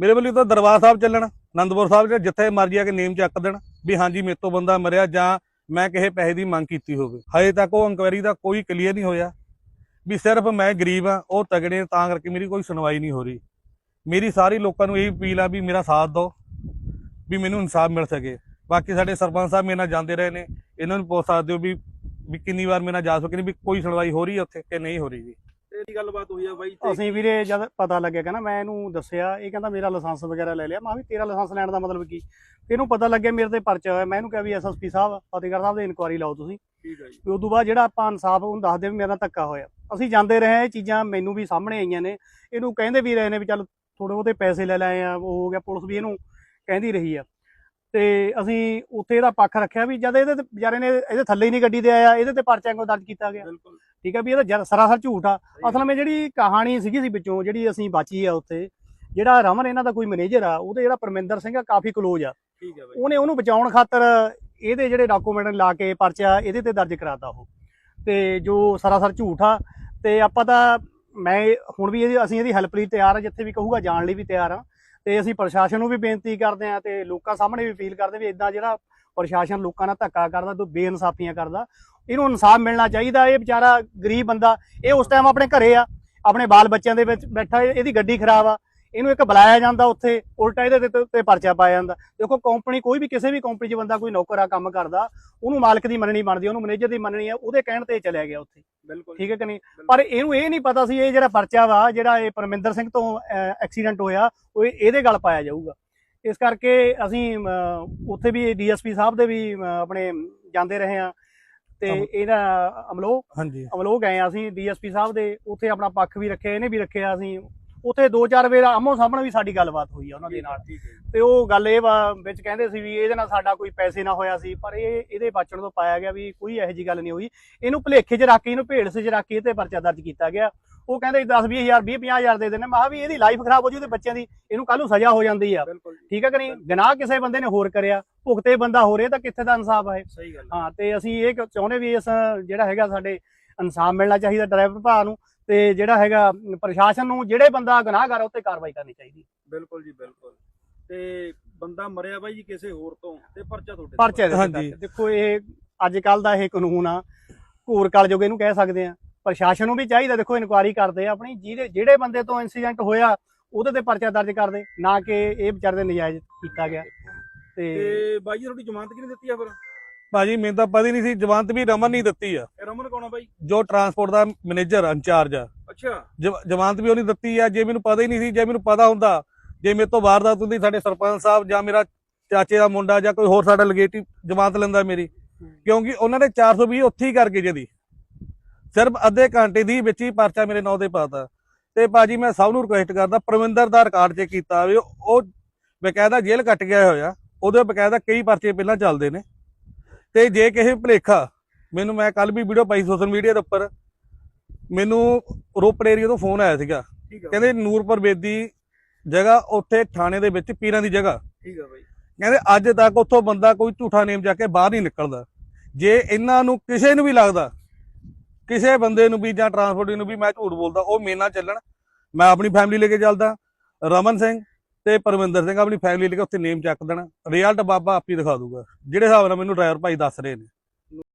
ਮੇਰੇ ਵੱਲੋਂ ਤਾਂ ਦਰਬਾਰ ਸਾਹਿਬ ਚੱਲਣ ਆਨੰਦਪੁਰ ਸਾਹਿਬ ਜਾਂ ਜਿੱਥੇ ਮਰਜ਼ੀ ਆ ਕੇ ਨੇਮ ਚੱਕ ਦੇਣ ਵੀ ਹਾਂਜੀ ਮੇਰੇ ਤੋਂ ਬੰਦਾ ਮਰਿਆ ਜਾਂ ਮੈਂ ਕਿਸੇ ਪੈਸੇ ਦੀ ਮੰਗ ਕੀਤੀ ਹੋਵੇ। ਹਜੇ ਤੱਕ ਉਹ ਇਨਕੁਆਇਰੀ ਦਾ ਕੋਈ ਕਲੀਅਰ ਨਹੀਂ ਹੋਇਆ ਵੀ ਸਿਰਫ ਮੈਂ ਗਰੀਬ ਆ, ਉਹ ਤਗੜੇ ਤਾਂ ਕਰਕੇ ਮੇਰੀ ਕੋਈ ਸੁਣਵਾਈ ਨਹੀਂ ਹੋ ਰਹੀ। ਮੇਰੀ ਸਾਰੀ ਲੋਕਾਂ ਨੂੰ ਇਹ ਅਪੀਲ ਆ ਵੀ ਮੇਰਾ ਸਾਥ ਦਿਓ, ਵੀ ਮੈਨੂੰ ਇਨਸਾਫ ਮਿਲ ਸਕੇ। ਬਾਕੀ ਸਾਡੇ ਸਰਪੰਚ ਸਾਹਿਬ ਮੇਰੇ ਨਾਲ ਜਾਂਦੇ ਰਹੇ ਨੇ, ਇਹਨਾਂ ਨੂੰ ਪੁੱਛ ਸਕਦੇ ਹੋ ਵੀ ਵੀ ਕਿੰਨੀ ਵਾਰ ਮੇਰੇ ਨਾਲ ਜਾ ਸਕੇ ਵੀ ਕੋਈ ਸੁਣਵਾਈ ਹੋ ਰਹੀ ਹੈ ਉੱਥੇ ਕਿ ਨਹੀਂ ਹੋ ਰਹੀ ਜੀ? ਇਹਦੀ ਗੱਲਬਾਤ ਹੋਈ ਆ ਬਾਈ ਤੇ? ਅਸੀਂ ਵੀਰੇ ਜਦ ਪਤਾ ਲੱਗਿਆ ਕਹਿੰਦਾ ਮੈਂ ਇਹਨੂੰ ਦੱਸਿਆ ਇਹ ਕਹਿੰਦਾ ਮੇਰਾ ਲਾਇਸੈਂਸ ਵਗੈਰਾ ਲੈ ਲਿਆ। ਮੈਂ ਵੀ ਤੇਰਾ ਲਾਇਸੈਂਸ ਲੈਣ ਦਾ ਮਤਲਬ ਕੀ? ਤੇ ਇਹਨੂੰ ਪਤਾ ਲੱਗਿਆ ਮੇਰੇ ਤੇ ਪਰਚਾ ਹੋਇਆ। ਮੈਂ ਇਹਨੂੰ ਕਿਹਾ ਵੀ ਐਸਐਸਪੀ ਸਾਹਿਬ ਫਤਿਹਗੜ੍ਹ ਸਾਹਿਬ ਦੇ ਇਨਕੁਆਰੀ ਲਾਓ ਤੁਸੀਂ। ਠੀਕ ਆ ਜੀ। ਤੇ ਉਦੋਂ ਬਾਅਦ ਜਿਹੜਾ ਆਪਾਂ ਇਨਸਾਫ ਉਹਨੂੰ ਦੱਸਦੇ ਵੀ ਮੇਰੇ ਧੱਕਾ ਹੋਇਆ। ਅਸੀਂ ਜਾਂਦੇ ਰਹੇ ਇਹ ਚੀਜ਼ਾਂ ਮੈਨੂੰ ਵੀ ਸਾਹਮਣੇ ਆਈਆਂ ਨੇ। ਇਹਨੂੰ ਕਹਿੰਦੇ ਵੀ ਰਹੇ ਨੇ ਵੀ ਚੱਲ ਥੋੜੇ ਬਹੁਤੇ ਪੈਸੇ ਲੈ ਲਏ ਆ ਉਹ ਹੋ ਗਿਆ ਪੁਲਿਸ ਵੀ ਇਹਨੂੰ ਕਹਿੰਦੀ ਰਹੀ ਆ। ਤੇ ਅਸੀਂ ਉੱਥੇ ਇਹਦਾ ਪੱਖ ਰੱਖਿਆ ਵੀ ਜਦ ਇਹਦੇ ਵਿਚਾਰੇ ਨੇ ਇਹਦੇ ਥੱਲੇ ਹੀ ਨਹੀਂ ਗੱਡੀ ਤੇ ਆਇਆ ਇਹਦੇ ਤੇ ਪਰਚਾ ਕਿਉਂ ਦਰਜ ਕੀਤਾ ਗਿਆ? ਬਿਲਕੁਲ। ਠੀਕ ਹੈ ਵੀ ਇਹਦਾ ਜਰ- ਸਰਾਸਰ ਝੂਠ ਆ। ਅਸਲ ਵਿੱਚ ਜਿਹੜੀ ਕਹਾਣੀ ਸੀਗੀ ਸੀ ਵਿੱਚੋਂ ਜਿਹੜੀ ਅਸੀਂ ਬਾਚੀ ਆ ਉੱਥੇ ਜਿਹੜਾ ਰਮਨ ਇਹਨਾਂ ਦਾ ਕੋਈ ਮੈਨੇਜਰ ਆ ਉਹਦੇ ਜਿਹੜਾ ਪਰਮਿੰਦਰ ਸਿੰਘ ਆ ਕਾਫੀ ਕਲੋਜ਼ ਆ। ਠੀਕ ਆ ਬਾਈ। ਉਹਨੇ ਉਹਨੂੰ ਬਚਾਉਣ ਖਾਤਰ ਇਹਦੇ ਜਿਹੜੇ ਡਾਕੂਮੈਂਟ ਲਾ ਕੇ ਪਰਚਾ ਇਹਦੇ ਤੇ ਦਰਜ ਕਰਾਤਾ ਉਹ। ਤੇ ਜੋ ਸਰਾਸਰ ਝੂਠ ਆ ਤੇ ਆਪਾਂ ਤਾਂ ਮੈਂ ਹੁਣ ਵੀ ਇਹਦੀ ਅਸੀਂ ਇਹਦੀ ਹੈਲਪ ਲਈ ਤਿਆਰ ਆ ਜਿੱਥੇ ਵੀ ਕਹੂਗਾ ਜਾਣ ਲਈ ਵੀ ਤਿਆਰ ਆ। ਤੇ ਅਸੀਂ ਪ੍ਰਸ਼ਾਸਨ ਨੂੰ ਵੀ ਬੇਨਤੀ ਕਰਦੇ ਆ ਤੇ ਲੋਕਾਂ ਸਾਹਮਣੇ ਵੀ ਅਪੀਲ ਕਰਦੇ ਵੀ ਇਦਾਂ ਜਿਹੜਾ ਪ੍ਰਸ਼ਾਸਨ ਲੋਕਾਂ ਨਾਲ ਧੱਕਾ ਕਰਦਾ ਤੋਂ ਬੇਇਨਸਾਫੀਆਂ ਕਰਦਾ। ਇਹਨੂੰ ਇਨਸਾਫ ਮਿਲਣਾ ਚਾਹੀਦਾ ਇਹ ਵਿਚਾਰਾ ਗਰੀਬ ਬੰਦਾ ਇਹ ਉਸ ਟਾਈਮ ਆਪਣੇ ਘਰੇ ਆ ਆਪਣੇ ਬਾਲ ਬੱਚਿਆਂ ਦੇ ਵਿੱਚ ਬੈਠਾ ਇਹ- ਇਹਦੀ ਗੱਡੀ ਖਰਾਬ ਆ। ਇਹਨੂੰ ਇੱਕ ਬੁਲਾਇਆ ਜਾਂਦਾ ਉੱਥੇ ਉਲਟਾ ਇਹਦੇ ਤੇ- ਪਰਚਾ ਪਾਇਆ ਜਾਂਦਾ। ਦੇਖੋ ਕੰਪਨੀ ਕੋਈ ਵੀ ਕਿਸੇ ਵੀ ਕੰਪਨੀ 'ਚ ਬੰਦਾ ਕੋਈ ਨੌਕਰ ਆ ਕੰਮ ਕਰਦਾ ਉਹਨੂੰ ਮਾਲਕ ਦੀ ਮੰਨਣੀ ਬਣਦੀ ਉਹਨੂੰ ਮੈਨੇਜਰ ਦੀ ਮੰਨਣੀ ਆ ਉਹਦੇ ਕਹਿਣ ਤੇ ਚਲਿਆ ਗਿਆ ਉੱਥੇ। ਬਿਲਕੁਲ। ਠੀਕ ਹੈ ਕਿ ਨਹੀਂ? ਪਰ ਇਹਨੂੰ ਇਹ ਨਹੀਂ ਪਤਾ ਸੀ ਇਹ ਜਿਹੜਾ ਪਰਚਾ ਵਾ ਜਿਹੜਾ ਇਹ ਪਰਮਿੰਦਰ ਸਿੰਘ ਤੋਂ ਐਕਸੀਡੈਂਟ ਹੋਇਆ ਉਹ ਇਹ- ਇਹਦੇ ਗਲ ਪਾਇਆ ਜਾਊਗਾ। ਇਸ ਕਰਕੇ ਅਸੀਂ ਉੱਥੇ ਵੀ ਡੀਐਸਪੀ ਸਾਹਿਬ ਦੇ ਵੀ ਆਪਣੇ ਜਾਂਦੇ ਰਹੇ ਆ ਤੇ ਇਹਦਾ ਅਮਲੋ ਹਾਂਜੀ। ਅਮਲੋਕ ਗਏ ਆ ਅਸੀਂ ਡੀਐਸਪੀ ਸਾਹਿਬ ਦੇ ਉੱਥੇ ਆਪਣਾ ਪੱਖ ਵੀ ਰੱਖਿਆ ਇਹਨੇ ਵੀ ਰੱਖਿਆ ਅਸੀਂ। ਉੱਥੇ ਦੋ ਚਾਰ ਵਾਰ ਆਮੋ ਸਾਹਮਣੇ ਵੀ ਸਾਡੀ ਗੱਲਬਾਤ ਹੋਈ ਆ ਉਹਨਾਂ ਦੇ ਨਾਲ। ਤੇ ਉਹ ਗੱਲ ਇਹ ਵਾ ਵਿੱਚ ਕਹਿੰਦੇ ਸੀ ਵੀ ਇਹਦੇ ਨਾਲ ਸਾਡਾ ਕੋਈ ਪੈਸੇ ਨਾ ਹੋਇਆ ਸੀ ਪਰ ਇਹ ਇਹਦੇ ਬਚਣ ਤੋਂ ਪਾਇਆ ਗਿਆ ਵੀ ਕੋਈ ਇਹੋ ਜੀ ਗੱਲ ਨਹੀਂ ਹੋਈ। ਇਹਨੂੰ ਭੁਲੇਖੇ 'ਚ ਰੱਖ ਕੇ ਇਹਨੂੰ ਭੇੜ 'ਚ ਰੱਖ ਕੇ ਇਹ ਤੇ ਪਰਚਾ ਦਰਜ ਕੀਤਾ ਗਿਆ। ਉਹ ਕਹਿੰਦੇ 10 20000 20 50000 ਦੇ ਦੇਣੇ ਮੈਂ ਕਿਹਾ ਵੀ ਇਹਦੀ ਲਾਈਫ ਖਰਾਬ ਹੋ ਜੂ ਤੇ ਬੱਚਿਆਂ ਦੀ ਇਹਨੂੰ ਕੱਲ ਨੂੰ ਸਜ਼ਾ ਹੋ ਜਾਂਦੀ ਆ। ਠੀਕ ਹੈ ਕਿ ਨਹੀਂ? ਗੁਨਾਹ ਕਿਸੇ ਬੰਦੇ ਨੇ ਹੋਰ ਕਰਿਆ। ਭੁਗਤੇ ਬੰਦਾ ਹੋ ਰਿਹਾ ਤਾਂ ਕਿੱਥੇ ਦਾ ਇਨਸਾਫ ਹੈ। ਹਾਂ ਤੇ ਅਸੀਂ ਇਹ ਚਾਹੁੰਦੇ ਵੀ ਇਸ ਜਿਹੜਾ ਹੈਗਾ ਸਾਡੇ ਇਨਸਾਫ ਮਿਲਣਾ ਚਾਹੀਦਾ ਡਰਾਈਵਰ ਭਰਾ ਨੂੰ ਤੇ ਜਿਹੜਾ ਹੈਗਾ ਪ੍ਰਸ਼ਾਸਨ ਨੂੰ ਜਿਹੜੇ ਬੰਦਾ ਗੁਨਾਹਗਰ ਉੱਤੇ ਕਾਰਵਾਈ ਕਰਨੀ ਚਾਹੀਦੀ। ਬਿਲਕੁਲ ਜੀ ਬਿਲਕੁਲ। ਤੇ ਬੰਦਾ ਮਰਿਆ ਬਾਈ ਜੀ ਕਿਸੇ ਹੋਰ ਤੋਂ ਤੇ ਪਰਚਾ ਤੁਹਾਡੇ ਪਰਚੇ। ਦੇਖੋ ਇਹ ਅੱਜ ਕੱਲ ਦਾ ਇਹ ਕਾਨੂੰਨ ਆ। ਘੂਰ ਕਲ ਜੋਗੇ ਇਹਨੂੰ ਕਹਿ ਸਕਦੇ ਆ। ਪ੍ਰਸ਼ਾਸਨ ਨੂੰ ਵੀ ਚਾਹੀਦਾ ਦੇਖੋ ਇਨਕੁਆਇਰੀ ਕਰਦੇ ਆ ਆਪਣੀ ਜਿਹੜੇ ਜਿਹੜੇ ਬੰਦੇ ਤੋਂ ਇਨਸੀਡੈਂਟ ਹੋਇਆ ਉਹਦੇ ਤੇ ਪਰਚਾ ਦਰਜ ਕਰਦੇ ਨਾ ਕਿ ਇਹ ਵਿਚਾਰੇ ਦੇ ਨਜਾਇਜ਼ ਕੀਤਾ ਗਿਆ। ਤੇ ਤੇ ਬਾਈ ਜੀ ਤੁਹਾਡੀ ਜ਼ਮਾਨਤ ਕਿਹਨੇ ਦਿੱਤੀ ਆ ਫਿਰ? ਭਾਜੀ ਮੈਨੂੰ ਤਾਂ ਪਤਾ ਹੀ ਨਹੀਂ ਸੀ ਜਵਾਨਤ ਵੀ ਰਮਨ ਨਹੀਂ ਦਿੱਤੀ ਆ। ਇਹ ਰਮਨ ਕੌਣ ਆ ਬਾਈ? ਜੋ ਟਰਾਂਸਪੋਰਟ ਦਾ ਮੈਨੇਜਰ ਇੰਚਾਰਜ ਆ। ਅੱਛਾ। ਜਵ- ਜ਼ਮਾਨਤ ਵੀ ਉਹਨੇ ਦਿੱਤੀ ਆ ਜੇ ਮੈਨੂੰ ਪਤਾ ਹੀ ਨਹੀਂ ਸੀ ਜੇ ਮੈਨੂੰ ਪਤਾ ਹੁੰਦਾ ਜੇ ਮੇਰੇ ਤੋਂ ਵਾਰਦਾਤ ਹੁੰਦੀ ਸਾਡੇ ਸਰਪੰਚ ਸਾਹਿਬ ਜਾਂ ਮੇਰਾ ਚਾਚੇ ਦਾ ਮੁੰਡਾ ਜਾਂ ਕੋਈ ਹੋਰ ਸਾਡਾ ਲਗੇਟਿਵ ਜ਼ਮਾਨਤ ਲੈਂਦਾ ਮੇਰੀ ਕਿਉਂਕਿ ਉਹਨਾਂ ਨੇ 420 ਉੱਥੇ ਹੀ ਕਰਕੇ ਜਦੀ ਸਿਰਫ ਅੱਧੇ ਘੰਟੇ ਦੀ ਵਿੱਚ ਹੀ ਪਰਚਾ ਮੇਰੇ ਨਾਂ ਤੇ ਪਾਤਾ। ਤੇ ਭਾਜੀ ਮੈਂ ਸਭ ਨੂੰ ਰਿਕੁਐਸਟ ਕਰਦਾ ਪ੍ਰਵਿੰਦਰ ਦਾ ਰਿਕਾਰਡ ਚੈੱਕ ਕੀਤਾ ਵੀ ਉਹ ਬਕਾਇਦਾ ਜੇਲ੍ਹ ਕੱਟ ਗਿਆ ਹੋਇਆ ਉਹਦੇ ਬਕਾਇਦਾ ਕਈ ਪਰਚੇ ਪਹਿਲਾਂ ਚੱਲਦੇ ਨੇ। ਤੇ ਜੇ ਕਿਸੇ ਭਲੇਖਾ ਮੈਨੂੰ ਮੈਂ ਕੱਲ ਵੀ ਵੀਡੀਓ ਪਾਈ ਸੋਸ਼ਲ ਮੀਡੀਆ ਦੇ ਉੱਪਰ ਮੈਨੂੰ ਰੋਪੜ ਏਰੀਆ ਤੋਂ ਫੋਨ ਆਇਆ ਸੀਗਾ। ਕਹਿੰਦੇ ਨੂਰਪੁਰ ਬੇਦੀ ਜਗ੍ਹਾ ਉੱਥੇ ਥਾਣੇ ਦੇ ਵਿੱਚ ਪੀਰਾਂ ਦੀ ਜਗ੍ਹਾ। ਠੀਕ ਆ ਬਾਈ। ਕਹਿੰਦੇ ਅੱਜ ਤੱਕ ਉੱਥੋਂ ਬੰਦਾ ਕੋਈ ਝੂਠਾ ਨੇਮ ਜਾ ਕੇ ਬਾਹਰ ਨਹੀਂ ਨਿਕਲਦਾ। ਜੇ ਇਹਨਾਂ ਨੂੰ ਕਿਸੇ ਨੂੰ ਵੀ ਲੱਗਦਾ ਕਿਸੇ ਬੰਦੇ ਨੂੰ ਵੀ ਜਾਂ ਟਰਾਂਸਪੋਰਟ ਨੂੰ ਵੀ ਮੈਂ ਝੂਠ ਬੋਲਦਾ, ਉਹ ਮੇਰੇ ਨਾਲ ਚੱਲਣ। ਮੈਂ ਆਪਣੀ ਫੈਮਿਲੀ ਲੈ ਕੇ ਚੱਲਦਾ, ਰਮਨ ਸਿੰਘ ਤੇ ਪਰਵਿੰਦਰ ਸਿੰਘ ਆਪਣੀ ਫੈਮਿਲੀ ਲੈ ਕੇ ਉੱਥੇ ਨੇਮ ਚੱਕ ਦੇਣਾ। ਰਿਜ਼ਲਟ ਬਾਬਾ ਆਪੀ ਦਿਖਾ ਦੂਗਾ, ਜਿਹੜੇ ਹਿਸਾਬ ਨਾਲ ਮੈਨੂੰ ਡਰਾਈਵਰ ਭਾਈ ਦੱਸ ਰਹੇ ਨੇ।